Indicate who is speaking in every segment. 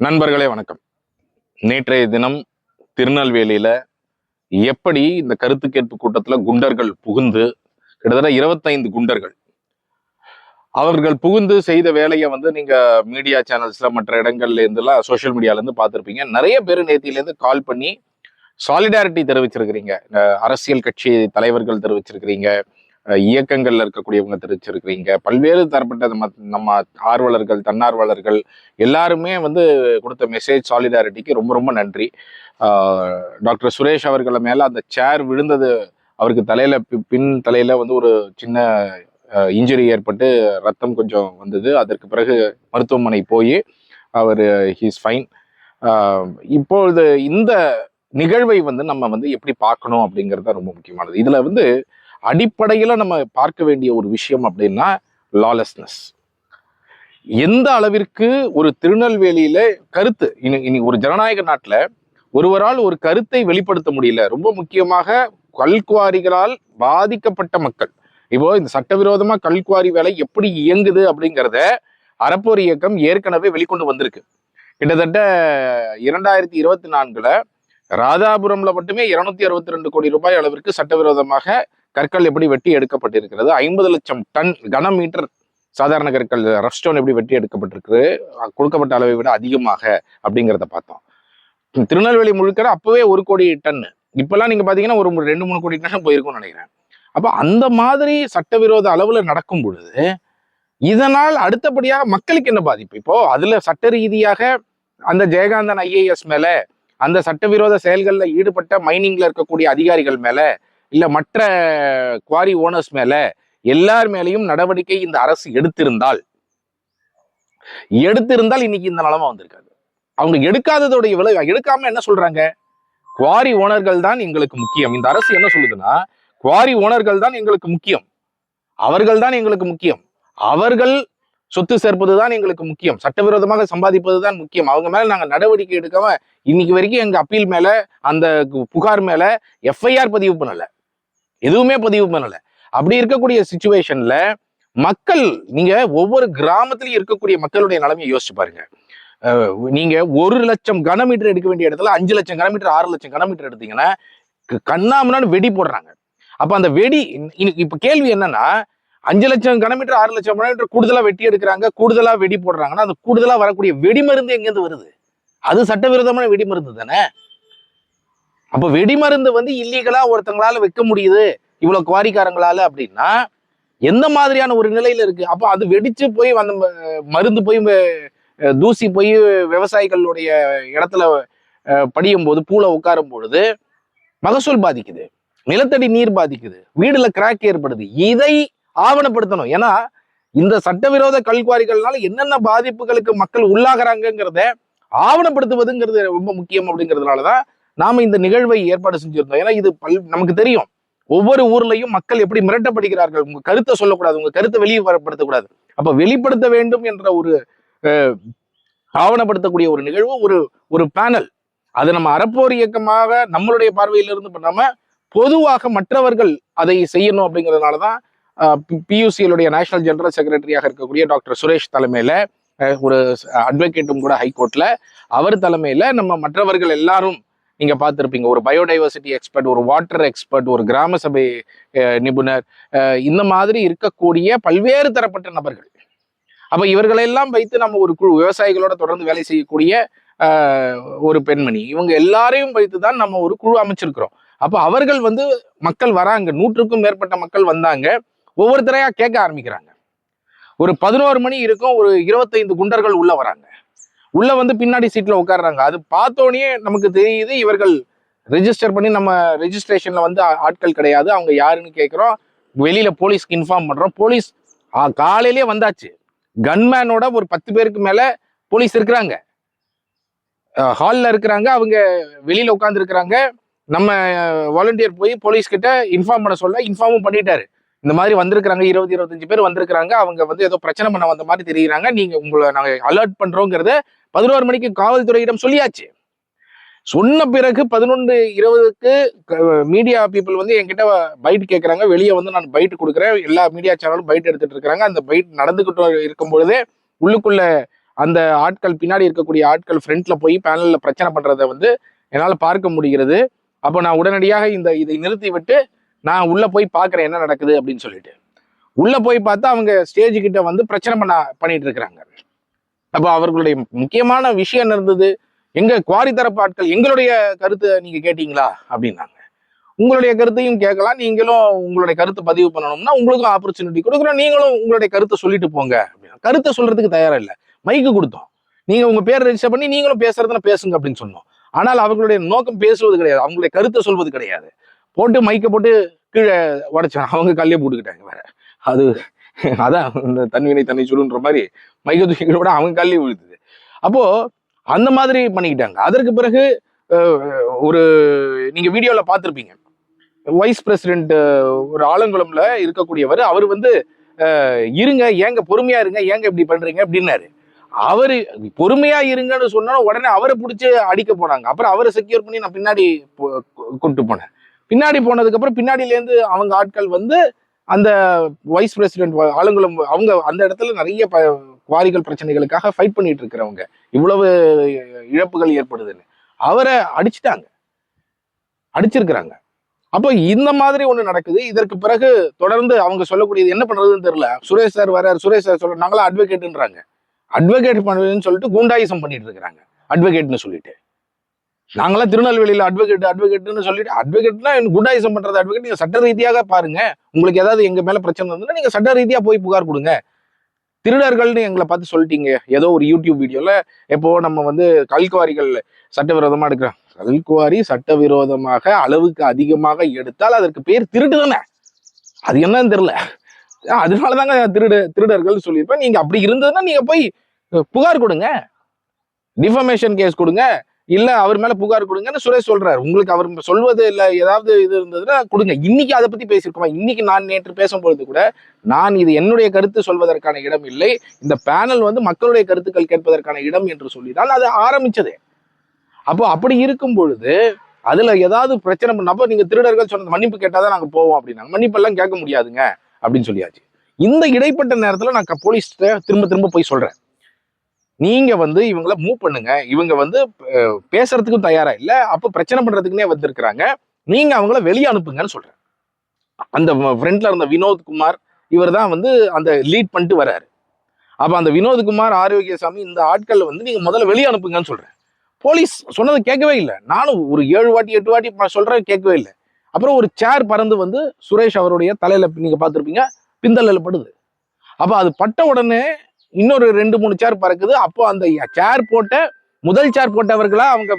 Speaker 1: நண்பர்களே வணக்கம். நேற்றைய தினம் திருநெல்வேலியில எப்படி இந்த கருத்து கேட்பு கூட்டத்துல குண்டர்கள் புகுந்து கிட்டத்தட்ட இருபத்தைந்து குண்டர்கள் அவர்கள் புகுந்து செய்த வேலையை வந்து நீங்க மீடியா சேனல்ஸ்ல மற்ற இடங்கள்ல இருந்துலாம் சோஷியல் மீடியால இருந்து நிறைய பேர் நேத்திலேருந்து கால் பண்ணி சாலிடாரிட்டி தெரிவிச்சிருக்கிறீங்க. அரசியல் கட்சி தலைவர்கள் தெரிவிச்சிருக்கிறீங்க. இயக்கங்களில் இருக்கக்கூடியவங்க தெரிவிச்சிருக்கிறீங்க பல்வேறு தரப்பட்ட நம்ம நம்ம ஆர்வலர்கள் தன்னார்வலர்கள் எல்லாருமே வந்து கொடுத்த மெசேஜ் சாலிடாரிட்டிக்கு ரொம்ப ரொம்ப நன்றி. டாக்டர் சுரேஷ் அவர்களை மேலே அந்த சேர் விழுந்தது அவருக்கு தலையில் பின் தலையில் வந்து ஒரு சின்ன இன்ஜுரி ஏற்பட்டு ரத்தம் கொஞ்சம் வந்தது. அதற்கு பிறகு மருத்துவமனை போய் அவர் ஹீஸ் ஃபைன் இப்பொழுது இந்த நிகழ்வை வந்து நம்ம வந்து எப்படி பார்க்கணும் அப்படிங்கிறது தான் ரொம்ப முக்கியமானது. இதில் வந்து அடிப்படையில் நம்ம பார்க்க வேண்டிய ஒரு விஷயம் அப்படின்னா லாலெஸ்னஸ் எந்த அளவிற்கு ஒரு திருநெல்வேலியில கருத்து இனி இனி ஒரு ஜனநாயக நாட்டில் ஒருவரால் ஒரு கருத்தை வெளிப்படுத்த முடியல ரொம்ப முக்கியமாக கல்குவாரிகளால் பாதிக்கப்பட்ட மக்கள். இப்போ இந்த சட்டவிரோதமா கல்குவாரி வேலை எப்படி இயங்குது அப்படிங்கிறத அறப்போர் இயக்கம் ஏற்கனவே வெளிக்கொண்டு வந்திருக்கு. கிட்டத்தட்ட இரண்டாயிரத்தி இருபத்தி நான்குல ராதாபுரம்ல மட்டுமே இருநூத்தி அறுபத்தி ரெண்டு கோடி ரூபாய் அளவிற்கு சட்டவிரோதமாக கற்கள் எப்படி வெட்டி எடுக்கப்பட்டிருக்கிறது? ஐம்பது லட்சம் டன் கனமீட்டர் சாதாரண கற்கள் ரஃப் ஸ்டோன் எப்படி வெட்டி எடுக்கப்பட்டிருக்கு கொடுக்கப்பட்ட அளவை விட அதிகமாக அப்படிங்கிறத பார்த்தோம். திருநெல்வேலி முழுக்கிற அப்பவே ஒரு கோடி டன். இப்பெல்லாம் நீங்க பாத்தீங்கன்னா ஒரு ரெண்டு மூணு கோடி டன் போயிருக்கும்னு நினைக்கிறேன். அப்போ அந்த மாதிரி சட்டவிரோத அளவுல நடக்கும் பொழுது இதனால் அடுத்தபடியாக மக்களுக்கு என்ன பாதிப்பு? இப்போ அதுல சட்ட ரீதியாக அந்த ஜெயகாந்தன் ஐஏஎஸ் மேல அந்த சட்டவிரோத செயல்களில் ஈடுபட்ட மைனிங்ல இருக்கக்கூடிய அதிகாரிகள் மேல இல்ல மற்ற குவாரி ஓனர்ஸ் மேல எல்லார் மேலேயும் நடவடிக்கை இந்த அரசு எடுத்திருந்தால் எடுத்திருந்தால் இன்னைக்கு இந்த நிலமா வந்திருக்காது. அவங்க எடுக்காததோடைய விளைவு எடுக்காம என்ன சொல்றாங்க? குவாரி ஓனர்கள் தான் எங்களுக்கு முக்கியம். இந்த அரசு என்ன சொல்லுதுன்னா குவாரி ஓனர்கள் தான் எங்களுக்கு முக்கியம். அவர்கள் தான் எங்களுக்கு முக்கியம். அவர்கள் சொத்து சேர்ப்பது தான் எங்களுக்கு முக்கியம். சட்டவிரோதமாக சம்பாதிப்பது தான் முக்கியம். அவங்க மேல நாங்க நடவடிக்கை எடுக்காம இன்னைக்கு வரைக்கும் எங்க அப்பீல் மேல அந்த புகார் மேல எஃப்ஐஆர் பதிவு பண்ணலை. எதுவுமே பதிவு பண்ணலை. அப்படி இருக்கக்கூடிய சுச்சுவேஷன்ல மக்கள் நீங்க ஒவ்வொரு கிராமத்திலையும் இருக்கக்கூடிய மக்களுடைய நிலைமையை யோசிச்சு பாருங்க. நீங்க ஒரு லட்சம் கனமீட்டர் எடுக்க வேண்டிய இடத்துல அஞ்சு லட்சம் கனமீட்டர் ஆறு லட்சம் கனமீட்டர் எடுத்தீங்கன்னா க- வெடி போடுறாங்க. அப்ப அந்த வெடி இப்ப கேள்வி என்னன்னா அஞ்சு லட்சம் கனமீட்டர் ஆறு லட்சம் கனமீட்டர் கூடுதலா வெட்டி எடுக்கிறாங்க கூடுதலா வெடி போடுறாங்கன்னா அது கூடுதலா வரக்கூடிய வெடிமருந்து எங்கேருந்து வருது? அது சட்டவிரோதமான வெடிமருந்து தானே? அப்ப வெடிமருந்து வந்து இல்லீகலா ஒருத்தங்களால வைக்க முடியுது? இவ்வளவு குவாரிக்காரங்களால அப்படின்னா எந்த மாதிரியான ஒரு நிலையில இருக்கு? அப்ப அது வெடிச்சு போய் அந்த மருந்து போய் தூசி போய் விவசாயிகளுடைய இடத்துல படியும் போது பூல உட்காரும் பொழுது மகசூல் பாதிக்குது. நிலத்தடி நீர் பாதிக்குது. வீடுல கிராக் ஏற்படுது. இதை ஆவணப்படுத்தணும். ஏன்னா இந்த சட்டவிரோத கல்குவாரிகள்னால என்னென்ன பாதிப்புகளுக்கு மக்கள் உள்ளாகிறாங்கிறத ஆவணப்படுத்துவதுங்கிறது ரொம்ப முக்கியம் அப்படிங்கிறதுனாலதான் நாம இந்த நிகழ்வை ஏற்பாடு செஞ்சிருந்தோம். ஏன்னா இது பல் நமக்கு தெரியும். ஒவ்வொரு ஊர்லயும் மக்கள் எப்படி மிரட்டப்படுகிறார்கள்? உங்க கருத்தை சொல்லக்கூடாது. உங்க கருத்தை வெளிப்படுத்தக்கூடாது. அப்ப வெளிப்படுத்த வேண்டும் என்ற ஒரு அஹ், ஆவணப்படுத்தக்கூடிய ஒரு நிகழ்வு ஒரு ஒரு பேனல். அது நம்ம அறப்போர் இயக்கமாக நம்மளுடைய பார்வையிலிருந்து பண்ணாம பொதுவாக மற்றவர்கள் அதை செய்யணும் அப்படிங்கிறதுனாலதான் பியூசிஎலுடைய நேஷனல் ஜெனரல் செக்ரட்டரியாக இருக்கக்கூடிய டாக்டர் சுரேஷ் தலைமையில ஒரு அட்வொகேட்டும் கூட ஹைகோர்ட்ல அவர் தலைமையில நம்ம மற்றவர்கள் எல்லாரும் நீங்கள் பார்த்துருப்பீங்க. ஒரு பயோடைவர்சிட்டி எக்ஸ்பர்ட் ஒரு வாட்டர் எக்ஸ்பர்ட் ஒரு கிராம சபை நிபுணர் இந்த மாதிரி இருக்கக்கூடிய பல்வேறு தரப்பட்ட நபர்கள். அப்போ இவர்களெல்லாம் வைத்து நம்ம ஒரு குழு விவசாயிகளோட தொடர்ந்து வேலை செய்யக்கூடிய ஒரு பெண்மணி. இவங்க எல்லாரையும் வைத்து தான் நம்ம ஒரு குழு அமைச்சிருக்கிறோம். அப்போ அவர்கள் வந்து மக்கள் வராங்க. நூற்றுக்கும் மேற்பட்ட மக்கள் வந்தாங்க. ஒவ்வொருத்தரையா கேட்க ஆரம்பிக்கிறாங்க. ஒரு பதினோரு மணி இருக்கும். ஒரு இருபத்தைந்து குண்டர்கள் உள்ள வராங்க. உள்ள வந்து பின்னாடி சீட்ல உட்காடுறாங்க அது பார்த்தோன்னே நமக்கு தெரியுது இவர்கள் ரெஜிஸ்டர் பண்ணி நம்ம ரெஜிஸ்ட்ரேஷன்ல வந்து ஆட்கள் கிடையாது. அவங்க யாருன்னு கேட்குறோம் வெளியில போலீஸ்க்கு இன்ஃபார்ம் பண்றோம். போலீஸ் காலையிலேயே வந்தாச்சு. கன்மேனோட ஒரு பத்து பேருக்கு மேல போலீஸ் இருக்கிறாங்க. ஹாலில் இருக்கிறாங்க. அவங்க வெளியில உட்காந்துருக்கிறாங்க நம்ம வாலண்டியர் போய் போலீஸ் கிட்ட இன்ஃபார்ம் பண்ண சொல்ல இன்ஃபார்மும் பண்ணிட்டாரு. இந்த மாதிரி வந்திருக்கிறாங்க இருபது இருபத்தஞ்சு பேர் வந்திருக்கிறாங்க அவங்க வந்து ஏதோ பிரச்சனை பண்ண வந்த மாதிரி தெரியுறாங்க. நீங்க உங்களை நாங்க அலர்ட் பண்றோங்கிறத பதினோரு மணிக்கு காவல்துறையிடம் சொல்லியாச்சு. சொன்ன பிறகு பதினொன்று இருபதுக்கு மீடியா பீப்புள் வந்து என்கிட்ட பைட் கேட்குறாங்க வெளியே வந்து நான் பைட் கொடுக்குறேன். எல்லா மீடியா சேனலும் பைட் எடுத்துட்டு இருக்கிறாங்க. அந்த பைட் நடந்துக்கிட்டு இருக்கும் பொழுதே உள்ளுக்குள்ள அந்த ஆட்கள் பின்னாடி இருக்கக்கூடிய ஆட்கள் ஃப்ரண்ட்ல போய் பேனல்ல பிரச்சனை பண்றதை வந்து என்னால் பார்க்க முடிகிறது. அப்போ நான் உடனடியாக இந்த இதை நிறுத்தி விட்டு நான் உள்ள போய் பார்க்குறேன் என்ன நடக்குது அப்படின்னு சொல்லிட்டு. உள்ள போய் பார்த்தா அவங்க ஸ்டேஜ் கிட்ட வந்து பிரச்சனை பண்ண பண்ணிட்டு இருக்கிறாங்க. அப்போ அவர்களுடைய முக்கியமான விஷயம் என்ன இருந்தது? எங்க குவாரி தரப்பு ஆட்கள் எங்களுடைய கருத்தை நீங்க கேட்டீங்களா? அப்படின்னாங்க. உங்களுடைய கருத்தையும் கேட்கலாம். நீங்களும் உங்களுடைய கருத்தை பதிவு பண்ணணும்னா உங்களுக்கும் ஆப்பர்ச்சுனிட்டி கொடுக்குறோம் நீங்களும் உங்களுடைய கருத்தை சொல்லிட்டு போங்க. அப்படின்னா கருத்தை சொல்றதுக்கு தயாரா இல்லை. மைக்கு கொடுத்தோம். நீங்க உங்க பேர் ரெஜிஸ்டர் பண்ணி நீங்களும் பேசுறதுன்னா பேசுங்க அப்படின்னு சொன்னோம். ஆனால் அவர்களுடைய நோக்கம் பேசுவது கிடையாது. அவங்களுடைய கருத்தை சொல்வது கிடையாது. போட்டு மைக்கை போட்டு கீழே உடைச்சான் அவங்க கல்லே போட்டுக்கிட்டாங்க வேற. அது அதான் இந்த தன்வினை தன்னை சொல்லுன்ற மாதிரி மைக தூக்கி விட அவங்க கல்லே விழுத்துது அப்போ அந்த மாதிரி பண்ணிக்கிட்டாங்க. அதற்கு பிறகு ஒரு நீங்க வீடியோல பார்த்துருப்பீங்க. வைஸ் பிரசிடென்ட் ஒரு ஆலங்குளம்ல இருக்கக்கூடியவர் அவர் வந்து இருங்க ஏங்க பொறுமையா இருங்க ஏங்க இப்படி பண்றீங்க? அப்படின்னாரு. அவரு பொறுமையா இருங்கன்னு சொன்னாலும் உடனே அவரை பிடிச்சி அடிக்க போனாங்க. அப்புறம் அவரை செக்யூர் பண்ணி நான் பின்னாடி கொண்டு போனேன். பின்னாடி போனதுக்கு அப்புறம் அவங்க ஆட்கள் வந்து அந்த வைஸ் பிரசிடென்ட் ஆளுங்களும் அவங்க அந்த இடத்துல நிறைய ப- குவாரிகள் பிரச்சனைகளுக்காக ஃபைட் பண்ணிட்டு இருக்கிறவங்க இவ்வளவு இழப்புகள் ஏற்படுதுன்னு. அவரை அடிச்சிட்டாங்க. அடிச்சிருக்கிறாங்க. அப்போ இந்த மாதிரி ஒன்று நடக்குது. இதற்கு பிறகு தொடர்ந்து அவங்க சொல்லக்கூடியது என்ன பண்ணுறதுன்னு தெரியல. சுரேஷ் சார் வரார் சுரேஷ் சார் சொல்ற நாங்களாம் அட்வொகேட்டுன்றாங்க அட்வொகேட் பண்ணுறதுன்னு சொல்லிட்டு குண்டாயிசம் பண்ணிட்டு இருக்கிறாங்க அட்வொகேட்னு சொல்லிட்டு. நாங்களாம் திருநெல்வேலியில் அட்வொகேட் அட்வொகேட்னு சொல்லிட்டு அட்வொகேட்னா குண்டாயிசம் பண்றது அட்வொகேட் நீங்க சட்ட ரீதியாக பாருங்க. உங்களுக்கு ஏதாவது எங்க மேல பிரச்சனை இருந்ததுன்னா நீங்க சட்ட ரீதியா போய் புகார் கொடுங்க. திருடர்கள்னு எங்களை பார்த்து சொல்லிட்டீங்க. ஏதோ ஒரு யூடியூப் வீடியோல எப்போ நம்ம வந்து கல்குவாரிகள் சட்டவிரோதமா எடுக்கிறோம் கல்குவாரி சட்டவிரோதமாக அளவுக்கு அதிகமாக எடுத்தால் அதற்கு பேர் திருட்டு தானே? அது என்னன்னு தெரியல. அதனாலதாங்க திருடு திருடர்கள் சொல்லியிருப்பேன். நீங்க அப்படி இருந்ததுன்னா நீங்க போய் புகார் கொடுங்க. டிஃபமேஷன் கேஸ் கொடுங்க. இல்ல அவர் மேல புகார் கொடுங்கன்னு சுரேஷ் சொல்றாரு. உங்களுக்கு அவர் சொல்வது இல்ல ஏதாவது இது இருந்ததுன்னா கொடுங்க. இன்னைக்கு அதை பத்தி பேசியிருக்கோமா? இன்னைக்கு நான் நேற்று பேசும்பொழுது கூட நான் இது என்னுடைய கருத்து சொல்வதற்கான இடம் இல்லை. இந்த பேனல் வந்து மக்களுடைய கருத்துக்கள் கேட்பதற்கான இடம் என்று சொல்லிதான் அது ஆரம்பிச்சது. அப்போ அப்படி இருக்கும் பொழுது அதுல ஏதாவது பிரச்சனை பண்ணப்போ நீங்க திருடர்கள் சொன்னது மன்னிப்பு கேட்டாதான் நாங்க போவோம் அப்படின்னாங்க. மன்னிப்பெல்லாம் கேட்க முடியாதுங்க அப்படின்னு சொல்லியாச்சு. இந்த இடைப்பட்ட நேரத்துல நான் போலீஸ்கிட்ட திரும்ப திரும்ப போய் சொல்றேன். நீங்க வந்து இவங்கள மூவ் பண்ணுங்க. இவங்க வந்து பேசுறதுக்கும் தயாரா இல்ல. அப்ப பிரச்சனை பண்றதுக்குன்னே வந்திருக்கிறாங்க. நீங்க அவங்கள வெளியே அனுப்புங்கன்னு சொல்றேன். அந்த ஃப்ரெண்ட்ல இருந்த வினோத்குமார் இவர் தான் வந்து அந்த லீட் பண்ணிட்டு வராரு அப்ப அந்த வினோத்குமார் ஆரோக்கியசாமி இந்த ஆட்கள் வந்து நீங்க முதல்ல வெளியே அனுப்புங்கன்னு சொல்றேன். போலீஸ் சொன்னதை கேட்கவே இல்லை. நானும் ஒரு ஏழு வாட்டி எட்டு வாட்டி சொல்றேன் கேட்கவே இல்லை. அப்புறம் ஒரு சேர் பறந்து வந்து சுரேஷ் அவருடைய தலையில நீங்க பார்த்துருப்பீங்க பிந்தல்ல படுது அப்ப அது பட்ட உடனே இன்னொரு ரெண்டு மூணு சேர் பறக்குது. அப்போ அந்த சேர் போட்ட முதல் சேர் போட்டவர்களா அவங்க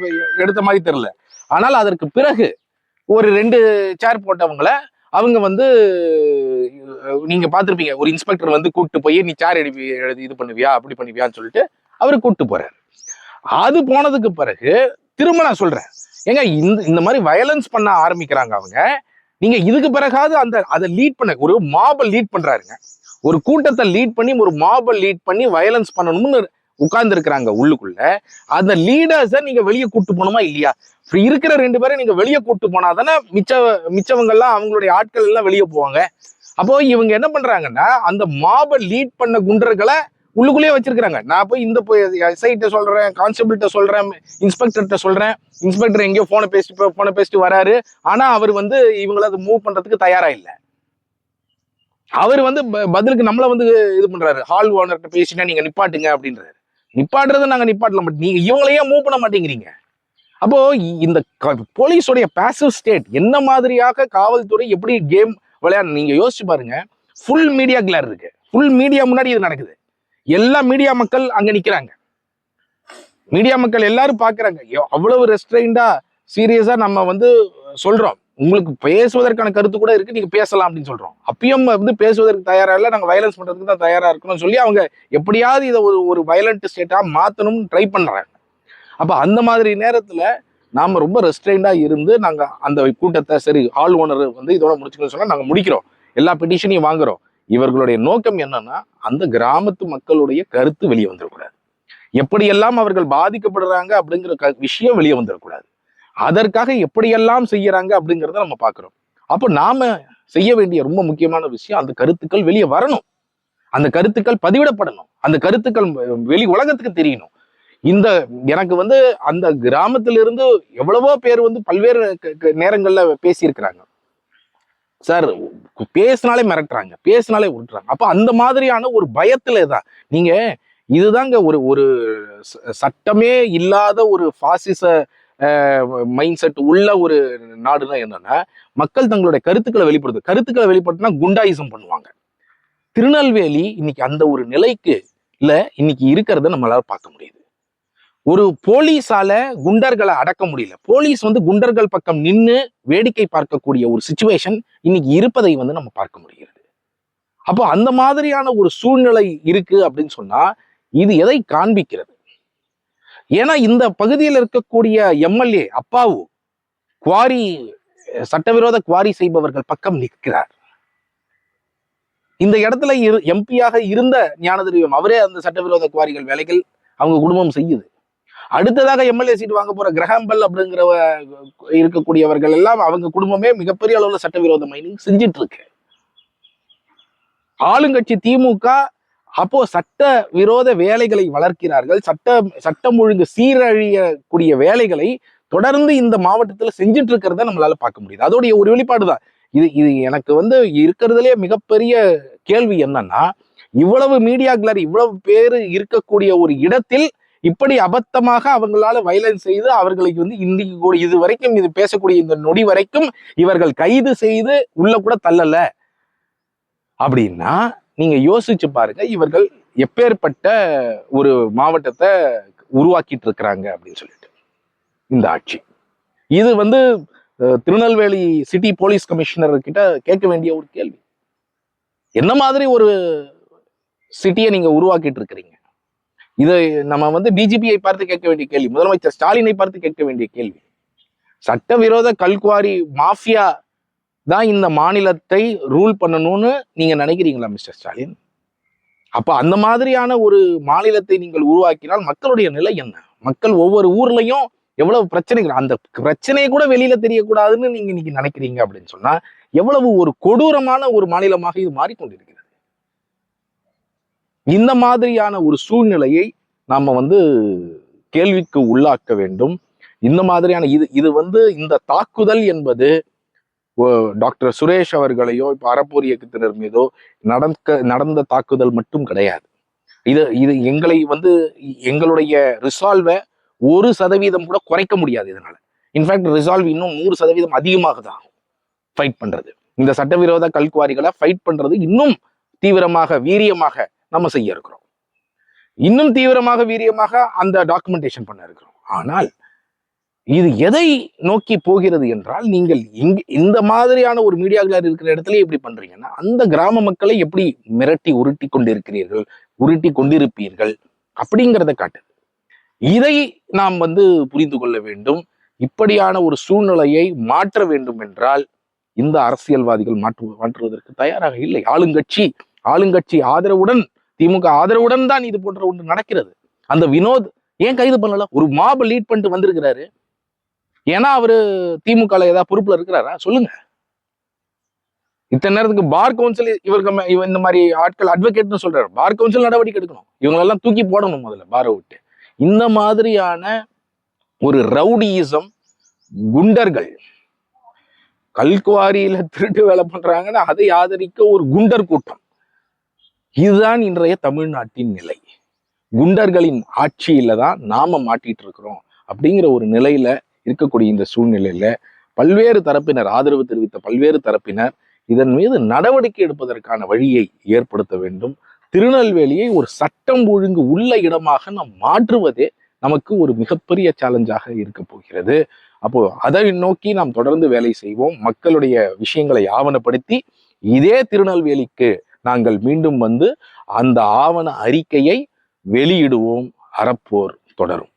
Speaker 1: எடுத்த மாதிரி தெரியல. ஆனால் அதற்கு பிறகு ஒரு ரெண்டு சேர் போட்டவங்கள அவங்க வந்து நீங்க பார்த்திருப்பீங்க ஒரு இன்ஸ்பெக்டர் வந்து கூப்பிட்டு போய் நீ சேர் எடுப்பி எழுதி இது பண்ணுவியா அப்படி பண்ணுவியான்னு சொல்லிட்டு அவர் கூப்பிட்டு போறாரு. அது போனதுக்கு பிறகு திரும்ப நான் சொல்றேன். ஏங்க இந்த இந்த மாதிரி வயலன்ஸ் பண்ண ஆரம்பிக்கிறாங்க அவங்க. நீங்க இதுக்கு பிறகாவது அந்த அதை லீட் பண்ண ஒரு மாபை லீட் பண்றாருங்க. ஒரு கூட்டத்தை லீட் பண்ணி ஒரு மாபை லீட் பண்ணி வயலன்ஸ் பண்ணணும்னு உட்கார்ந்து இருக்கிறாங்க உள்ளுக்குள்ள. அந்த லீடர்ஸை நீங்க வெளியே கூட்டு போகணுமா இல்லையா? இருக்கிற ரெண்டு பேரும் நீங்க வெளியே கூட்டு போனா தானே மிச்ச மிச்சவங்கள்லாம் அவங்களுடைய ஆட்கள் எல்லாம் வெளியே போவாங்க. அப்போ இவங்க என்ன பண்றாங்கன்னா அந்த மாபை லீட் பண்ண குண்டர்களை உள்ளுக்குள்ளேயே வச்சிருக்கிறாங்க. நான் போய் இந்த போய் எஸ்ஐட்ட சொல்றேன் கான்ஸ்டபிள்கிட்ட சொல்றேன் இன்ஸ்பெக்டர்கிட்ட சொல்றேன். இன்ஸ்பெக்டர் எங்கேயோ போனை பேசிட்டு போனை பேசிட்டு வராரு. ஆனா அவர் வந்து இவங்கள அதை மூவ் பண்றதுக்கு தயாரா இல்லை. அவர் வந்து ப- பதிலுக்கு நம்மளை வந்து இது பண்றாரு. ஹால் ஓனர்கிட்ட பேசினா நீங்க நிப்பாட்டுங்க அப்படின்றாரு. நிப்பாட்டுறதை நாங்க நிப்பாட்டலாம் பட் நீங்க இவங்களையே மூவ் பண்ண மாட்டேங்கிறீங்க. அப்போ இந்த க- போலீஸோடைய பேசிவ் ஸ்டேட் என்ன மாதிரியாக காவல்துறை எப்படி கேம் விளையாடு நீங்க யோசிச்சு பாருங்க. ஃபுல் மீடியா கிளர் இருக்கு. ஃபுல் மீடியா முன்னாடி இது நடக்குது. எல்லா மீடியா மக்கள் அங்க நிக்கிறாங்க. மீடியா மக்கள் எல்லாரும் பாக்குறாங்க. அவ்வளவு ரெஸ்ட்ரைண்டா சீரியஸா நம்ம வந்து சொல்றோம். உங்களுக்கு பேசுவதற்கான கருத்து கூட இருக்கு நீங்க பேசலாம் அப்படின்னு சொல்றோம். அப்பயும் வந்து பேசுவதற்கு தயாரா இல்ல நாங்க வயலன்ஸ் பண்றதுக்கு தான் தயாரா இருக்கணும்னு சொல்லி அவங்க எப்படியாவது இதை ஒரு ஒரு வயலண்ட் ஸ்டேட்டா மாத்தணும்னு ட்ரை பண்றாங்க. அப்ப அந்த மாதிரி நேரத்துல நாம ரொம்ப ரெஸ்ட்ரைண்டா இருந்து நாங்க அந்த கூட்டத்தை சரி ஆள் ஓனர் வந்து இதோட முடிச்சுக்கணும்னு சொன்னா நாங்க முடிக்கிறோம். எல்லா பெட்டிஷனையும் வாங்குறோம். இவர்களுடைய நோக்கம் என்னன்னா அந்த கிராமத்து மக்களுடைய கருத்து வெளியே வந்துடக்கூடாது எப்படியெல்லாம் அவர்கள் பாதிக்கப்படுறாங்க அப்படிங்கிற க- விஷயம் வெளியே வந்துடக்கூடாது அதற்காக எப்படியெல்லாம் செய்யறாங்க அப்படிங்கிறத நம்ம பார்க்குறோம். அப்போ நாம செய்ய வேண்டிய ரொம்ப முக்கியமான விஷயம் அந்த கருத்துக்கள் வெளியே வரணும். அந்த கருத்துக்கள் பதிவிடப்படணும். அந்த கருத்துக்கள் வெளி உலகத்துக்கு தெரியணும். இந்த எனக்கு வந்து அந்த கிராமத்திலிருந்து எவ்வளவோ பேர் வந்து பல்வேறு க- க- நேரங்கள்ல பேசியிருக்கிறாங்க. சார் பேசினாலே மிரட்டுறாங்க பேசினாலே உருட்டுறாங்க. அப்போ அந்த மாதிரியான ஒரு பயத்துல தான். நீங்க இதுதாங்க ஒரு ஒரு ச- சட்டமே இல்லாத ஒரு பாசிச மைண்ட் செட் உள்ள ஒரு நாடுனா என்னன்னா மக்கள் தங்களுடைய கருத்துக்களை வெளிப்படுத்து கருத்துக்களை வெளிப்படுத்தினா குண்டாயிசம் பண்ணுவாங்க. திருநெல்வேலி இன்னைக்கு அந்த ஒரு நிலைக்கு இல்ல இன்னைக்கு இருக்கிறத நம்மளால பார்க்க முடியுது. ஒரு போலீஸால குண்டர்களை அடக்க முடியல. போலீஸ் வந்து குண்டர்கள் பக்கம் நின்னு வேடிக்கை பார்க்கக்கூடிய ஒரு சுச்சுவேஷன் இன்னைக்கு இருப்பதை வந்து நம்ம பார்க்க முடிகிறது. அப்போ அந்த மாதிரியான ஒரு சூழ்நிலை இருக்கு அப்படின்னு சொன்னா இது எதை காண்பிக்கிறது? ஏன்னா இந்த பகுதியில் இருக்கக்கூடிய எம்எல்ஏ அப்பாவு குவாரி சட்டவிரோத குவாரி செய்பவர்கள் பக்கம் நிற்கிறார். இந்த இடத்துல இரு எம்பியாக இருந்த ஞானதிரியம் அவரே அந்த சட்டவிரோத குவாரிகள் வேலைகள் அவங்க குடும்பம் செய்யுது. அடுத்ததாக எம்எல்ஏ சீட் வாங்க போற கிரகாம்பல் அப்படிங்கிற இருக்கக்கூடியவர்கள் எல்லாம் அவங்க குடும்பமே மிகப்பெரிய அளவுல சட்டவிரோத மைனிங் செஞ்சிட்டு இருக்கு. ஆளுங்கட்சி திமுக அப்போ சட்ட விரோத வேலைகளை வளர்க்கிறார்கள். சட்ட சட்டம் ஒழுங்கு சீரழியக்கூடிய வேலைகளை தொடர்ந்து இந்த மாவட்டத்துல செஞ்சுட்டு இருக்கிறத நம்மளால பார்க்க முடியுது. அதோடைய ஒரு வெளிப்பாடு தான் இது இது எனக்கு வந்து இருக்கிறதுலே மிகப்பெரிய கேள்வி என்னன்னா இவ்வளவு மீடியா கிளர் இவ்வளவு பேர் இருக்கக்கூடிய ஒரு இடத்தில் இப்படி அபத்தமாக அவங்களால வயலன்ஸ் செய்து அவர்களுக்கு வந்து இன்னைக்கு கூட இது வரைக்கும் இது பேசக்கூடிய இந்த நொடி வரைக்கும் இவர்கள் கைது செய்து உள்ள கூட தள்ளல. அப்படின்னா நீங்க யோசிச்சு பாருங்க இவர்கள் எப்பேற்பட்ட ஒரு மாவட்டத்தை உருவாக்கிட்டு இருக்கிறாங்க அப்படின்னு சொல்லிட்டு. இந்த ஆட்சி. இது வந்து திருநெல்வேலி சிட்டி போலீஸ் கமிஷனர் கிட்ட கேட்க வேண்டிய ஒரு கேள்வி. என்ன மாதிரி ஒரு சிட்டியை நீங்க உருவாக்கிட்டு இருக்கிறீங்க இதை நம்ம வந்து டிஜிபியை பார்த்து கேட்க வேண்டிய கேள்வி. முதலமைச்சர் ஸ்டாலினை பார்த்து கேட்க வேண்டிய கேள்வி. சட்டவிரோத கல்குவாரி மாஃபியா தான் இந்த மாநிலத்தை ரூல் பண்ணணும்னு நீங்க நினைக்கிறீங்களா மிஸ்டர் ஸ்டாலின் அப்ப அந்த மாதிரியான ஒரு மாநிலத்தை நீங்கள் உருவாக்கினால் மக்களுடைய நிலை என்ன? மக்கள் ஒவ்வொரு ஊர்லயும் எவ்வளவு பிரச்சனைகள் அந்த பிரச்சனையை கூட வெளியில தெரியக்கூடாதுன்னு நீங்க இன்னைக்கு நினைக்கிறீங்க அப்படின்னு சொன்னா எவ்வளவு ஒரு கொடூரமான ஒரு மாநிலமாக இது மாறிக்கொண்டிருக்கிறது. இந்த மாதிரியான ஒரு சூழ்நிலையை நாம வந்து கேள்விக்கு உள்ளாக்க வேண்டும். இந்த மாதிரியான இது இது வந்து இந்த தாக்குதல் என்பது டாக்டர் சுரேஷ் அவர்களையோ இப்போ அறப்போர் இயக்கத்தினர் மீதோ நடக்க நடந்த தாக்குதல் மட்டும் கிடையாது. இது இது எங்களை வந்து எங்களுடைய ரிசால்வை ஒரு சதவீதம் கூட குறைக்க முடியாது இதனால. இன்ஃபேக்ட் ரிசால்வ் இன்னும் நூறு சதவீதம் அதிகமாக தான் ஃபைட் பண்றது. இந்த சட்டவிரோத கல்குவாரிகளை ஃபைட் பண்றது இன்னும் தீவிரமாக வீரியமாக நம்ம செய்ய இருக்கிறோம். இன்னும் தீவிரமாக வீரியமாக அந்த டாக்குமெண்டேஷன் பண்ண இருக்கிறோம். ஆனால் இது எதை நோக்கி போகிறது என்றால் நீங்கள் இங்க இந்த மாதிரியான ஒரு மீடியாக்கள் இருக்கிற இடத்துல எப்படி பண்றீங்கன்னா அந்த கிராம மக்களை எப்படி மிரட்டி உருட்டி கொண்டிருக்கிறீர்கள் உருட்டி கொண்டிருப்பீர்கள் அப்படிங்கிறத காட்டுது இதை நாம் வந்து புரிந்து கொள்ள வேண்டும். இப்படியான ஒரு சூழ்நிலையை மாற்ற வேண்டும் என்றால் இந்த அரசியல்வாதிகள் மாற்று மாற்றுவதற்கு தயாராக இல்லை. ஆளுங்கட்சி ஆளுங்கட்சி ஆதரவுடன் திமுக ஆதரவுடன் தான் இது போன்ற ஒன்று நடக்கிறது. அந்த வினோத் ஏன் கைது பண்ணல? ஒரு மாபை லீட் பண்ணிட்டு வந்திருக்கிறாரு. ஏன்னா அவரு திமுக ஏதாவது பொறுப்புல இருக்கிறாரா? சொல்லுங்க. இத்தனை நேரத்துக்கு பார் கவுன்சில் இவருக்கு இந்த மாதிரி ஆட்கள் அட்வொகேட்னு சொல்றாரு. பார் கவுன்சில் நடவடிக்கை எடுக்கணும். இவங்களெல்லாம் தூக்கி போடணும் முதல்ல பாரை விட்டு. இந்த மாதிரியான ஒரு ரவுடியிசம் குண்டர்கள் கல்குவாரியில திருட்டு வேலை பண்றாங்கன்னா அதை ஆதரிக்க ஒரு குண்டர் கூட்டம். இதுதான் இன்றைய தமிழ்நாட்டின் நிலை. குண்டர்களின் ஆட்சியில தான் நாம மாட்டிட்டு இருக்கிறோம் அப்படிங்கிற ஒரு நிலையில இருக்கக்கூடிய இந்த சூழ்நிலையில பல்வேறு தரப்பினர் ஆதரவு தெரிவித்த பல்வேறு தரப்பினர் இதன் மீது நடவடிக்கை எடுப்பதற்கான வழியை ஏற்படுத்த வேண்டும். திருநெல்வேலியை ஒரு சட்டம் ஒழுங்கு உள்ள இடமாக நாம் மாற்றுவதே நமக்கு ஒரு மிகப்பெரிய சேலஞ்சாக இருக்க போகிறது. அப்போ அதை நோக்கி நாம் தொடர்ந்து வேலை செய்வோம். மக்களுடைய விஷயங்களை ஆவணப்படுத்தி இதே திருநெல்வேலிக்கு நாங்கள் மீண்டும் வந்து அந்த ஆவண அறிக்கையை வெளியிடுவோம். அறப்போர் தொடரும்.